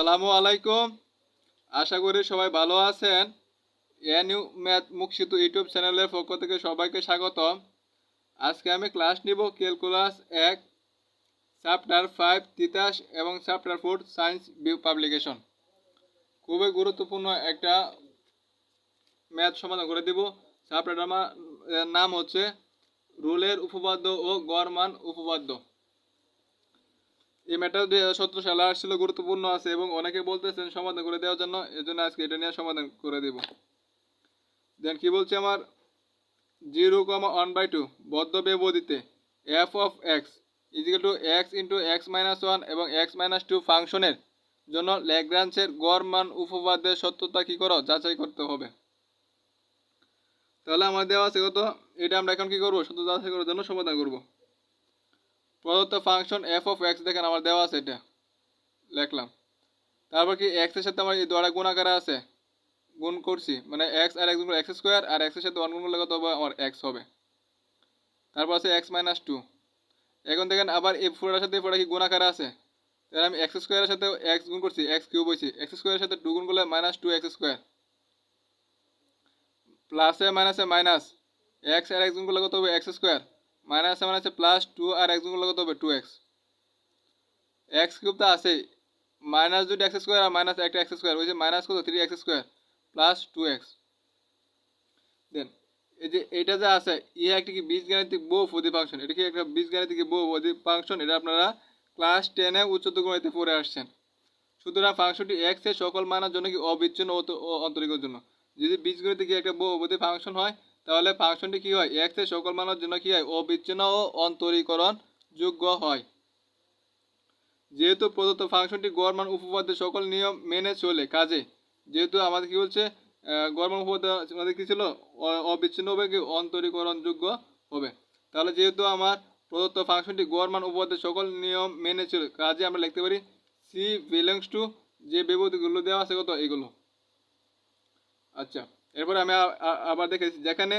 আসসালামু আলাইকুম। আশা করি সবাই ভালো আছেন। এনইউ ম্যাথ মুখশিতু ইউটিউব চ্যানেলের পক্ষ থেকে সবাইকে স্বাগত আজকে আমি ক্লাস নিব ক্যালকুলাস এক, চ্যাপ্টার ফাইভ, তিতাস এবং chapter four, science view publication. খুবই গুরুত্বপূর্ণ একটা ম্যাথ সমাধান করে দিব। চ্যাপ্টারটার নাম হচ্ছে রুলের উপপাদ্য ও গড়মান উপপাদ্য। এই ম্যাটার দুই হাজার সতেরো সালে আসছিল, গুরুত্বপূর্ণ আছে এবং অনেকে বলতেছেন সমাধান করে দেওয়ার জন্য এই জন্য আজকে এটা নিয়ে সমাধান করে দেব। দেন কি বলছে আমার? Zero comma one by two, বদ্ধ ব্যবধিতে f of x equal to x into x minus one এবং এক্স মাইনাস টু ফাংশনের জন্য ল্যাগ্রাঞ্চের গড় মান উপপাদ্যের সত্যতা কী করো? যাচাই করতে হবে। তাহলে আমার দেওয়া আছে কত? এটা আমরা এখন কি করব? সত্য যাচাই করার জন্য সমাধান করব। প্রদত্ত ফাংশন এফ অফ এক্স দেখেন আমার দেওয়া আছে এটা। লিখলাম। তারপর কি এক্সের সাথে আমার এই দ্বারা গুণাকারে আছে? গুণ করছি। মানে এক্স আর এক্স গুণ এক্স স্কোয়ার আর এক্সের সাথে ওয়ান গুণ করলে কত হবে? আমার এক্স হবে। তারপর আছে এক্স মাইনাস টু এখন দেখেন আবার এই ফোরটার সাথে ফোরটা কি গুণাকারে আছে? তাহলে আমি এক্স স্কোয়ারের সাথে এক্স গুণ করছি এক্স কিউব হয়েছি। এক্স স্কোয়ারের সাথে টু গুণ করলে মাইনাস টু এক্স স্কোয়ার প্লাসে মাইনাসে মাইনাস এক্স আর এক্স গুণ করলে কত হবে? এক্স স্কোয়ার মাইনাসে মাইনাসে প্লাস টু আর এক্স গুণ হবে? টু এক্স এক্স কিউব তো আছেই মাইনাস দুটো এক্স স্কোয়ার আর মাইনাস একটা এক্স স্কোয়ার হয়েছে মাইনাস কত? Three x square plus two x then এই যে এইটা যে আছে, ইহা একটি কি বীজগাণিতিক বহুপদী ফাংশন এটা কি একটা বীজগাণিতিক বহুপদী ফাংশন এটা আপনারা ক্লাস টেনে উচ্চতর গণিতে পড়ে আসছেন। সুতরাং ফাংশনটি এক্সের সকল মানের জন্য কি অবিচ্ছিন্ন অন্তরিকের জন্য? যদি বীজগণিতে কি একটা বহুপদী ফাংশন হয় তাহলে ফাংশনটি কি হয়? এক্সের সকল মানের জন্য কি হয়? অবিচ্ছিন্ন ও অন্তরীকরণ যোগ্য হয়। যেহেতু প্রদত্ত ফাংশনটি গড় মান উপপাদ্যের সকল নিয়ম মেনে চলে কাজে যেহেতু আমাদের কি বলছে আহ, গড় মান উপপাদ্য আমাদের কি ছিল? অবিচ্ছিন্ন হবে কি? অন্তরীকরণ যোগ্য হবে। তাহলে যেহেতু আমার প্রদত্ত ফাংশনটি গড় মান উপপাদ্যের সকল নিয়ম মেনে চলে কাজে আমরা লিখতে পারি সি বিলংস টু যে বিভূতিগুলো দেওয়া আছে কত? এগুলো। আচ্ছা। এরপরে আমি আবার দেখেছি, যেখানে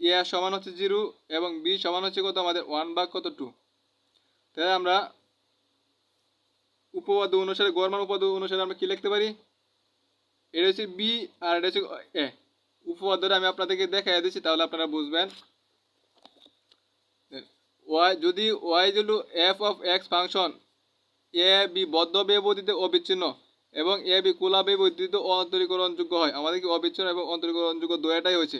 এ সমান হচ্ছে জিরো এবং বি সমান হচ্ছে কত? আমাদের ওয়ান ভাগ কত? টু। তাহলে আমরা উপপাদ্য অনুসারে, গড়মান উপপাদ্য অনুসারে আমরা কি লিখতে পারি? এটা হচ্ছে বি আর এটা হচ্ছে এ। উপপাদ্যটা আমি আপনাদেরকে দেখাই দিচ্ছি, তাহলে আপনারা বুঝবেন। ওয়াই, যদি ওয়াই হলো f of x function a b বদ্ধ ব্যবধিতে অবিচ্ছিন্ন এবং এ বি কুলা ব্যবধিত অন্তরীকরণযোগ্য হয়। আমাদের কি অবিচ্ছিন্ন এবং অন্তরীকরণযোগ্য দুটাই হয়েছে।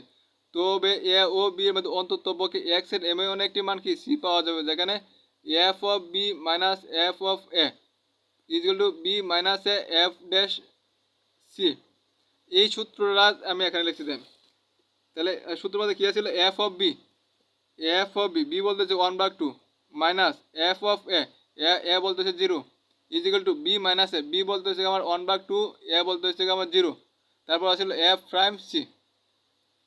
তবে এ ও বি এর মধ্যে অন্ততপক্ষে এক্সের এমন একটি মান কি? সি পাওয়া যাবে। যেখানে f of b minus f of a equal to b minus a f dash c. এই সূত্রটা আমি এখানে লিখছি দেন। তাহলে সূত্র মধ্যে কী ছিল f of b. F of b. B বলতেছে one by two minus f of a a বলতেছে zero. Equal to b minus a b বলতেছে আমার ওয়ান বাক টু এ বলতেছে আমার জিরো তারপর আসলে এফ প্রাইম সি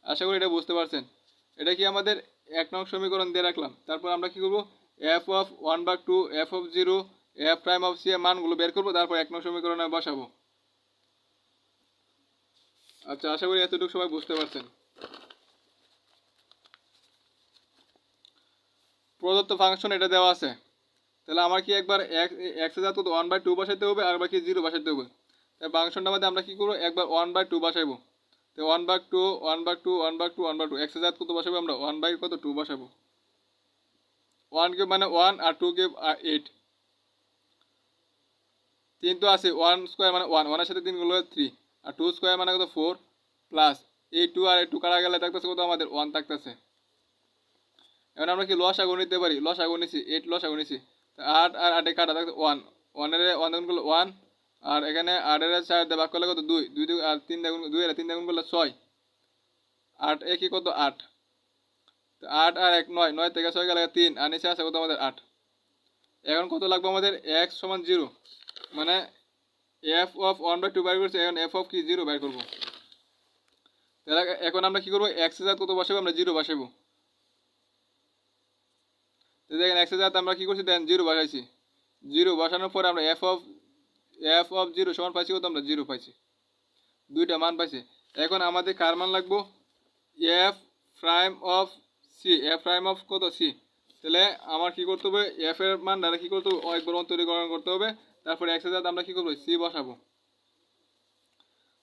আশা করি এটা বুঝতে পারছেন। এটা কি আমাদের এক নং সমীকরণ দিয়ে রাখলাম। তারপর আমরা কি করব? F of one by two f of zero f prime of c এর মানগুলো বের করব, তারপর এক নং সমীকরণে বসাবো। আচ্ছা আশা করি এতটুকু সবাই বুঝতে পারছেন। প্রদত্ত ফাংশন এটা দেওয়া আছে। তাহলে আমার কি একবার এক্স হাজার তো ওয়ান বাই টু বসাইতে হবে, আর একবার কি জিরো বসাইতে হবে। তাই ফাংশনটার মধ্যে আমরা কি করব? একবার ওয়ান বাই টু বসাইবো। তো one by two one by two one by two one by two x হাজার কত বসাবো আমরা? ওয়ান বাই কত? টু বসাবো। ওয়ান কিউব মানে ওয়ান আর টু কিউব আর এইট তিন তো আছে ওয়ান স্কোয়ার মানে ওয়ান ওয়ানের সাথে তিনগুলো থ্রি আর টু স্কোয়ার মানে কত? ফোর প্লাস এই টু আর এই টু কাটা গেলে থাকতেছে কত? আমাদের ওয়ান থাকতেছে। এখন আমরা কি লস আগুন নিতে পারি? লস আগুন নিছি এইট লস আগুন নিছি। আট আর আটে কাটা থাকতে ওয়ান ওয়ানের ওয়ান দেখুন করলে ওয়ান আর এখানে আটের চার ভাগ করলে কত? দুই। দুই দুই আর তিন দেখুন দুই তিন দেখুন করলে ছয়। আট একই কত? আট। আট আর এক, নয়। নয় থেকে ছয় গেলে তিন, আর নিচে আছে কত? আমাদের আট। এখন কত লাগবে আমাদের? এক্স সমান জিরো। মানে f of one by two বাইর করছে, এখন এফ অফ কি? জিরো বাইর করব। তাহলে এখন আমরা কি করব? এক্সের কত বসাবো? আমরা জিরো বসাবো। দেখেন এক্সের আমরা কি করছি? দেন, জিরো বসাইছি। জিরো বসানোর পরে আমরা f of f of zero সমান পাইছি কত? আমরা জিরো পাইছি। দুইটা মান পাইছি। এখন আমাদের কার মান লাগবো? F prime of c f prime of কত? সি তাহলে আমার কি করতে হবে? এফ এর মান দ্বারা কি করতে হবে? একবার অন্তরীকরণ করতে হবে। তারপরে এক্সের আমরা কি করব? সি বসাবো।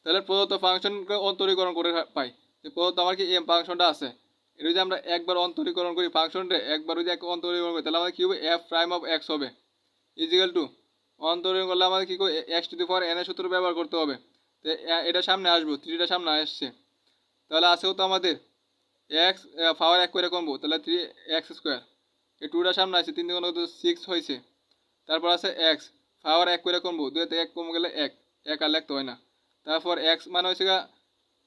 তাহলে প্রদত্ত ফাংশনকে অন্তরীকরণ করে পাই। প্রদত্ত আমার কি এম ফাংশনটা আছে? এটা যদি আমরা একবার অন্তরীকরণ করি ফাংশনটা একবার যদি এক অন্তরীকরণ করি, তাহলে আমাদের কী হবে? এফ প্রাইম অফ এক্স হবে। ইজিক্যাল টু অন্তরীকরণ করলে আমাদের কী করে x to the power n এর সূত্র ব্যবহার করতে হবে। তো এটা সামনে আসব থ্রিটা সামনে আসছে। তাহলে আছে তো আমাদের? এক্স পাওয়ার এক করে কমবো, তাহলে থ্রি এক্স স্কোয়ার এই টুটা সামনে আছে তিন দিন সিক্স হয়েছে। তারপর আছে এক্স পাওয়ার এক করে কমবো থেকে এক কমে গেলে এক। এক আর লিখতে হয় না। তারপর এক্স মানে হচ্ছে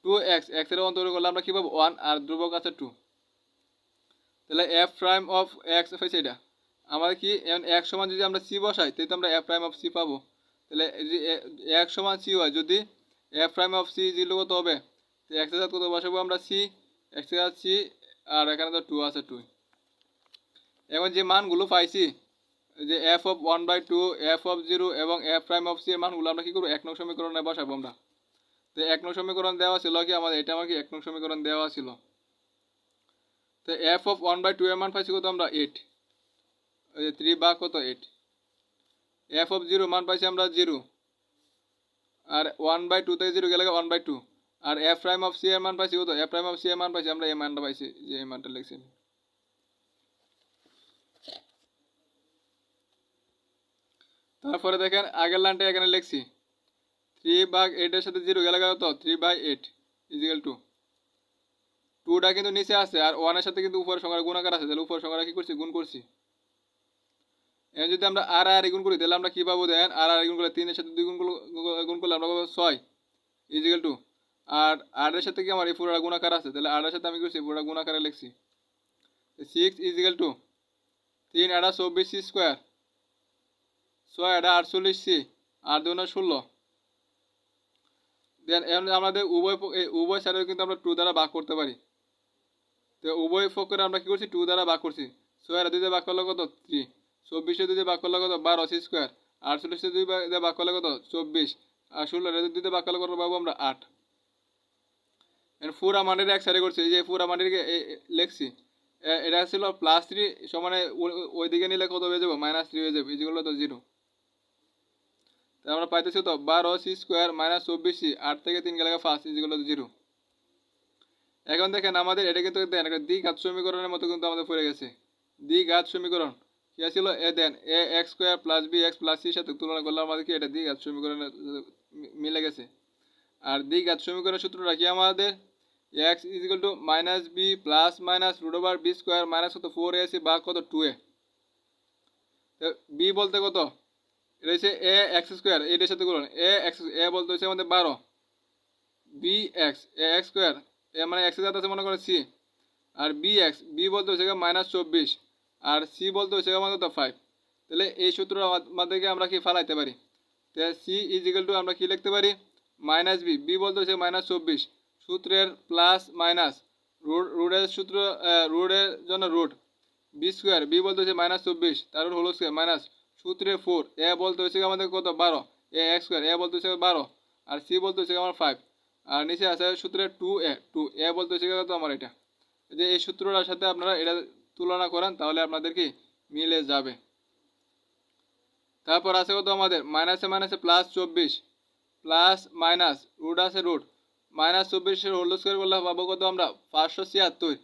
টু এক্স এক্সের অন্তর করলে আমরা কী পাবো? ওয়ান আর ধ্রুবক আছে টু তাহলে এফ প্রাইম অফ এক্স হয়েছে এটা। আমাদের কি? এক সমান যদি আমরা সি বসাই, তাহলে তো আমরা এফ প্রাইম অফ সি পাবো। তাহলে যদি এক সমান সি হয়, যদি f prime of c zero কত হবে? তো এক্সের সাথে কত বসাবো আমরা সি এক্সের সাথে সি আর এখানে তো টু আছে টু এখন যে মানগুলো পাইছি যে f of one by two f of zero এবং এফ প্রাইম অফ সি এর মানগুলো আমরা কী করব? এক নং সমীকরণে বসাবো আমরা। তো এক নং সমীকরণ দেওয়া ছিল কি? আমাদের এটা আমার কি এক নং সমীকরণ দেওয়া ছিল। তো f of one by two এর মান পাইছি কত আমরা এইট থ্রি বা কত এইট এফ অফ জিরো মান পাইছি আমরা জিরো আর ওয়ান বাই টু থেকে জিরো গেলে ওয়ান বাই টু আর এফ প্রাইম অফ সি এর মান পাইছি কত? এফ প্রাইম অফ সি এর মান পাইছি আমরা এই মানটা পাইছি, যে এই মানটা লিখছি তারপরে দেখেন আগের লাইনটা এখানে লিখছি। থ্রি বাই এইটের সাথে জিরো গেলে গেল তো three by eight equal to টুটা কিন্তু নিচে আছে, আর ওয়ানের সাথে কিন্তু উপরের সংখ্যা গুণাকার আছে, তাহলে উপরের সংখ্যাটা কি করছি? গুণ করছি। এখন যদি আমরা আর আর গুণ করি, তাহলে আমরা কী পাবো দেন? আর আর গুণ করলে তিনের সাথে দুই গুণ গুণ করলে আমরা পাবো ছয় ইজিক্যাল টু আর আটের সাথে কি আমার এই পুরোটা গুণাকার আছে? তাহলে আটের সাথে আমি করছি? পুরোটা গুণাকারে লিখছি। সিক্স ইজিক্যাল টু তিন আটা চব্বিশ সি স্কোয়ার ছয় আটা আটচল্লিশ সি আর দুই না ষোলো। দেন আমাদের উভয় উভয় সাইডে কিন্তু আমরা টু দ্বারা ভাগ করতে পারি। তো উভয় পক্ষে আমরা কি করছি? টু দ্বারা ভাগ করছি। ছয় আর দুই দিয়ে ভাগ করলে কত? থ্রি চব্বিশে দুই দিয়ে ভাগ করলে কত? বারো। সি স্কোয়ার আটচল্লিশে দুই দিয়ে ভাগ করলে কত? চব্বিশ। আর ষোলো দুই দিয়ে ভাগ করলে কত পাবো আমরা? আট। ফুরা মানের এক সাইডে করছি। যে ফুরা মানের লেখছি। এটা ছিল প্লাস থ্রি সমানে ও- ওই দিকে নিলে কত হয়ে যাব? মাইনাস থ্রি হয়ে যাবে। যেগুলো তো জিরো আমরা পাইতেছি তো বারো সি স্কোয়ার মাইনাস চব্বিশ সি আট থেকে তিন গেলে ফার্স্ট ইজিগুলো জিরো এখন দেখেন আমাদের এটা কিন্তু দেন দ্বিঘাত সমীকরণের মতো কিন্তু আমাদের পড়ে গেছে। দ্বিঘাত সমীকরণ, কি ছিল a then, a x square plus b x plus সির সাথে তুলনা করলে আমাদের কি এটা দ্বিঘাত সমীকরণে মিলে গেছে। আর দ্বিঘাত সমীকরণের সূত্রটা কি আমাদের? X is equal to minus b plus minus root over b square minus কত? ফোর এসি বা কত? টু এ। বি বলতে কত? এটা হচ্ছে এ এক্স স্কোয়ার, এটার সাথে করুন। এ এক্স, এ বলতে হচ্ছে আমাদের বারো। B x, a x square মানে এক্স জাত আছে মনে করেন সি আর বি এক্স বি বলতে হচ্ছে মাইনাস চব্বিশ, আর সি বলতে হচ্ছে আমাদের তো ফাইভ তাহলে এই সূত্র আমাদেরকে আমরা কি ফালাইতে পারি? তাহলে সি ইজিক্যাল টু আমরা কি লিখতে পারি? মাইনাস বি বি বলতে হচ্ছে মাইনাস চব্বিশ। সূত্রের প্লাস মাইনাস রুট রুটের সূত্র রুটের জন্য রুট বি স্কোয়ার বি বলতে হচ্ছে মাইনাস চব্বিশ, তার হোল স্কোয়ার মাইনাস সূত্রে ফোর এ বলতে হচ্ছে আমাদের কত? বারো। এ এক্স স্কোয়ার এ বলতে হচ্ছে বারো। আর সি বলতে হচ্ছে আমার ফাইভ আর নিচে আছে সূত্রে টু এ টু এ বলতে হচ্ছে কত আমার এটা। যে এই সূত্রটার সাথে আপনারা এটা তুলনা করেন, তাহলে আপনাদের কি মিলে যাবে। তারপর আছে কত আমাদের? মাইনাসে মাইনাসে প্লাস চব্বিশ প্লাস মাইনাস রুট আছে রুট মাইনাস চব্বিশের হোল স্কোয়ার করলে পাবো কত আমরা? পাঁচশো ছিয়াত্তর।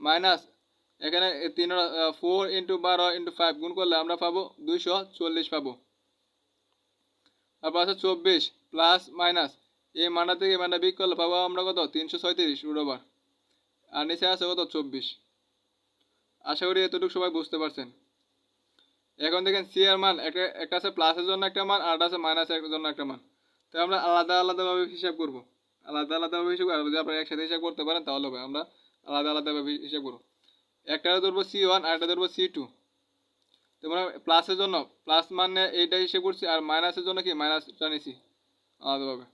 মাইনাস এখানে তিন ফোর ইন্টু বারো ইন্টু ফাইভ গুণ করলে আমরা পাবো দুইশো চল্লিশ পাবো। তারপর আছে চব্বিশ প্লাস মাইনাস এই মানটা থেকে মানটা বিক করলে পাবো আমরা কত? তিনশো ছয়ত্রিশ রুট আর নিচে আছে কত? চব্বিশ। আশা করি এতটুকু সবাই বুঝতে পারছেন। এখন দেখেন সি এর মান একটা একটা আছে প্লাসের জন্য একটা মান, আর আছে মাইনাসের জন্য একটা মান। তো আমরা আলাদা আলাদাভাবে হিসাব করব। আলাদা আলাদাভাবে হিসাব করব। যদি আপনারা একসাথে হিসাব করতে পারেন, তাহলে হবে। আমরা আলাদা আলাদাভাবে হিসাব করব। একটা ধরবো সি ওয়ান আর একটা ধরবো সি টু তো মানে প্লাসের জন্য প্লাস মানে এইটা হিসেব করছি, আর মাইনাসের জন্য কি? মাইনাসটা নিছি আলাদাভাবে।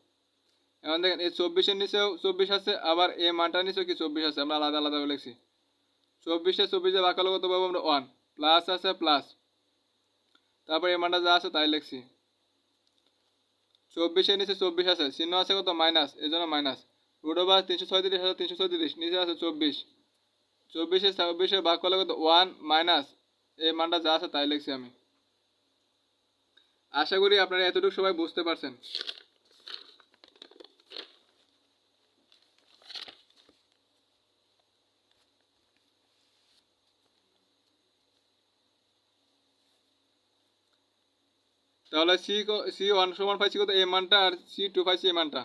এখন দেখেন, এই চব্বিশের নিচেও চব্বিশ আছে, আবার এই মানটার নিচেও কি চব্বিশ আছে? আমরা আলাদা আলাদাভাবে লিখছি। চব্বিশে চব্বিশে বাকালো কত পাবো আমরা ওয়ান প্লাস আছে প্লাস তারপর এই মানটা যা আছে তাই লিখছি। চব্বিশের নিচে চব্বিশ আছে, চিহ্ন আছে কত? মাইনাস এই জন্য মাইনাস রুট ওভার তিনশো ছয়ত্রিশ আছে তিনশো ছয়ত্রিশ, নিচে আছে চব্বিশ। চব্বিশে চব্বিশে ভাগ করলে কত ওয়ান মাইনাস এই মানটা যা আছে তাই লিখছি আমি। আশা করি আপনারা এতটুকু সবাই বুঝতে পারছেন। তাহলে সি সি ওয়ান সমান পাইছি কত? এই মানটা আর সি টু পাইছি এই মানটা।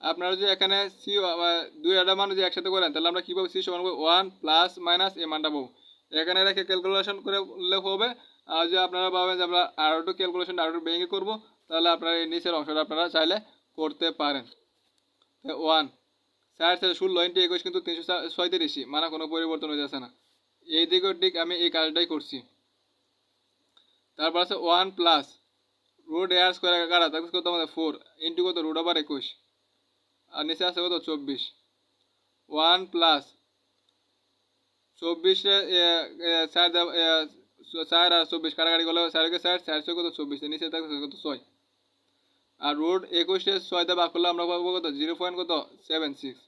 আপনারা যদি এখানে সি দুই একটা মান যদি একসাথে করেন, তাহলে আমরা কী পাবো? সি সমান ওয়ান প্লাস মাইনাস এই মানটা পাবো। এখানে রেখে ক্যালকুলেশন করে উল্লেখ হবে। আর যদি আপনারা ভাবেন যে আমরা আরও একটু ক্যালকুলেশন আরও একটু ভেঙে করব, তাহলে আপনারা এই নিচের অংশটা আপনারা চাইলে করতে পারেন। ওয়ান চার চার ষোলো ইন্টু একুশ কিন্তু তিনশো ছয়ত্রিশই। মানে কোনো পরিবর্তন হয়ে যাচ্ছে না। এই দিক ওর দিক আমি এই কাজটাই করছি। তারপর আছে one plus root r square কারা? তাকে কত আমাদের? ফোর ইন্টু কত? রুট আবার একুশ। আর নিচে আছে কত? চব্বিশ। ওয়ান প্লাস চব্বিশে চার চার আর চব্বিশ। কারাগারি করলে চারকে চার কত? চব্বিশ। নিচে থাকছে কত? ছয়। আর রুট একুশে ছয় ভাগ করলে আমরা পাবো কত? জিরো পয়েন্ট কত? সেভেন সিক্স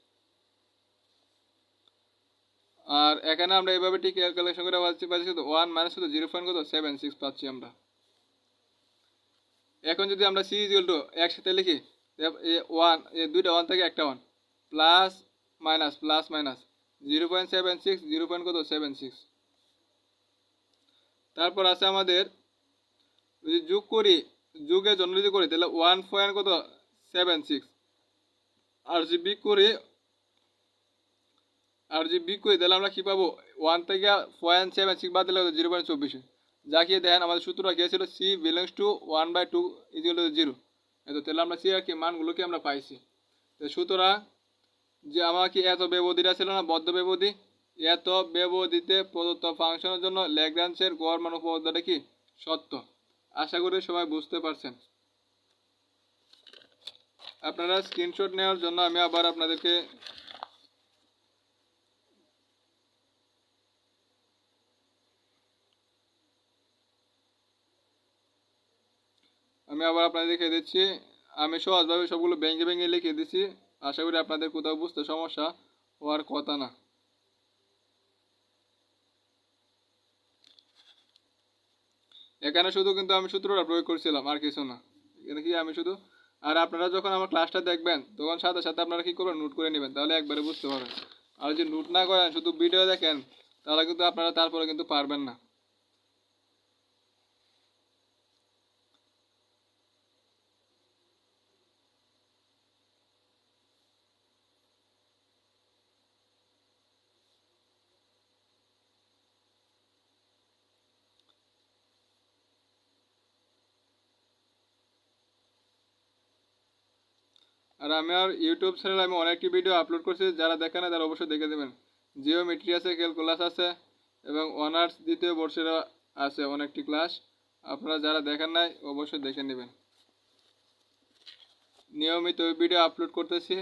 আর এখানে আমরা এইভাবে ঠিক ক্যালকুলেশন করে পাচ্ছি পাচ্ছি কত? ওয়ান মাইনাস কত? জিরো পয়েন্ট কত? সেভেন সিক্স পাচ্ছি আমরা। এখন যদি আমরা সি ইজিক্যাল টু একসাথে লিখি ওয়ান দুইটা ওয়ান থেকে, একটা one plus minus plus minus zero point seven six zero point কত? সেভেন সিক্স তারপর আছে আমাদের, যদি যোগ করি, যোগের জন্য যদি করি, তাহলে ওয়ান পয়েন্ট কত? সেভেন সিক্স আর যদি বিগ করি, আর যদি বিগ করি, তাহলে আমরা কী পাবো? ওয়ান থেকে পয়েন্ট সেভেন সিক্স বাদ দিলে জিরো পয়েন্ট চব্বিশ। যা কি দেখেন আমাদের সূত্রটা কী ছিল c belongs to one by two equal to zero এতো তাহলে আমরা সি কি মানগুলোকে আমরা পাইছি। তো সুতরাং যে আমার কি এত ব্যবধিটা ছিল না, বদ্ধ ব্যবধি? এত ব্যবধিতে প্রদত্ত ফাংশনের জন্য ল্যাগ্রান্সের গড় মান উপপাদ্যটা কি? সত্য। আশা করি সবাই বুঝতে পারছেন। আপনারা স্ক্রিনশট নেওয়ার জন্য আমি আবার আপনাদেরকে আমি আবার আপনাদের লিখে দিচ্ছি। আমি সহজভাবে সবগুলো ভেঙে ভেঙে লিখে দিচ্ছি। আশা করি আপনাদের কোথাও বুঝতে সমস্যা হওয়ার কথা না। এখানে শুধু কিন্তু আমি সূত্রটা প্রয়োগ করছিলাম, আর কিছু না। এখানে কি আমি শুধু? আর আপনারা যখন আমার ক্লাসটা দেখবেন, তখন সাথে সাথে আপনারা কি করবেন? নোট করে নেবেন, তাহলে একবারে বুঝতে পারবেন। আর যদি নোট না করেন, শুধু ভিডিও দেখেন, তাহলে কিন্তু আপনারা তারপরে কিন্তু পারবেন না। আর আমি আর ইউটিউব চ্যানেলে আমি অনেকটি ভিডিও আপলোড করছি, যারা দেখেন না তারা অবশ্যই দেখে দেবেন জিওমেট্রি আছে ক্যালকুলাস আছে, এবং অনার্স দ্বিতীয় বর্ষের আছে অনেকটি ক্লাস। আপনারা যারা দেখেন নাই, অবশ্যই দেখে নেবেন। নিয়মিত ভিডিও আপলোড করতেছি।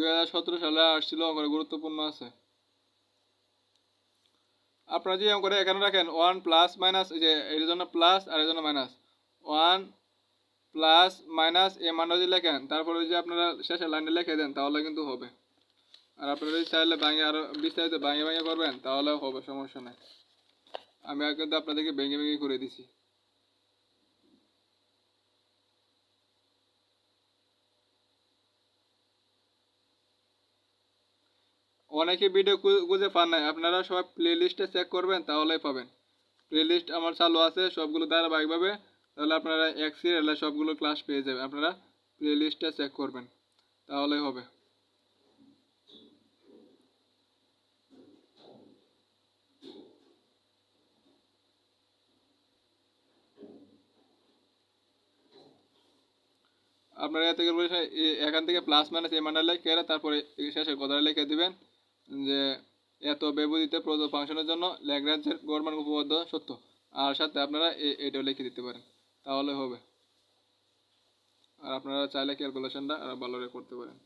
দুই হাজার সতেরো সালে আসছিল অঙ্কনে গুরুত্বপূর্ণ আছে। আপনারা যে অঙ্কটা এখানে রাখেন ওয়ান প্লাস মাইনাস এই যে এর জন্য প্লাস আর এর জন্য মাইনাস ওয়ান প্লাস মাইনাস এই মানটা যদি লেখেন, তারপরে যদি আপনারা শেষে লাইনে লিখে দেন, তাহলে কিন্তু হবে। আর আপনারা যদি চাইলে ভাঙে আরও বিস্তারিত ভাঙে ভাঙে করবেন, তাহলেও হবে, সমস্যা নেই। আমি কিন্তু আপনাদেরকে ভেঙে ভেঙে করে দিছি। অনেকে ভিডিও খুঁজে পান নাই। আপনারা সবাই প্লে লিস্টে চেক করবেন, তাহলেই পাবেন। প্লে লিস্ট আমার চালু আছে, সবগুলো ধারাবাহিকভাবে। তাহলে আপনারা এক সিরিয়ালে সবগুলো ক্লাস পেয়ে যাবেন। আপনারা প্লে লিস্টে চেক করবেন, তাহলেই হবে। আপনারা এত এখান থেকে প্লাস মাইনাস এই মানটা লিখে তারপরে শেষে কথাটা লিখে দিবেন। যে এত ব্যবহৃত প্রদত্ত ফাংশনের জন্য ল্যাগ্রাঞ্জের গড়মান উপপাদ্য সত্য। আর সাথে আপনারা এটাও লিখে দিতে পারেন। তাহলে হবে। আর আপনারা চাইলে ক্যালকুলেশনটা আরও ভালো করে করতে পারেন।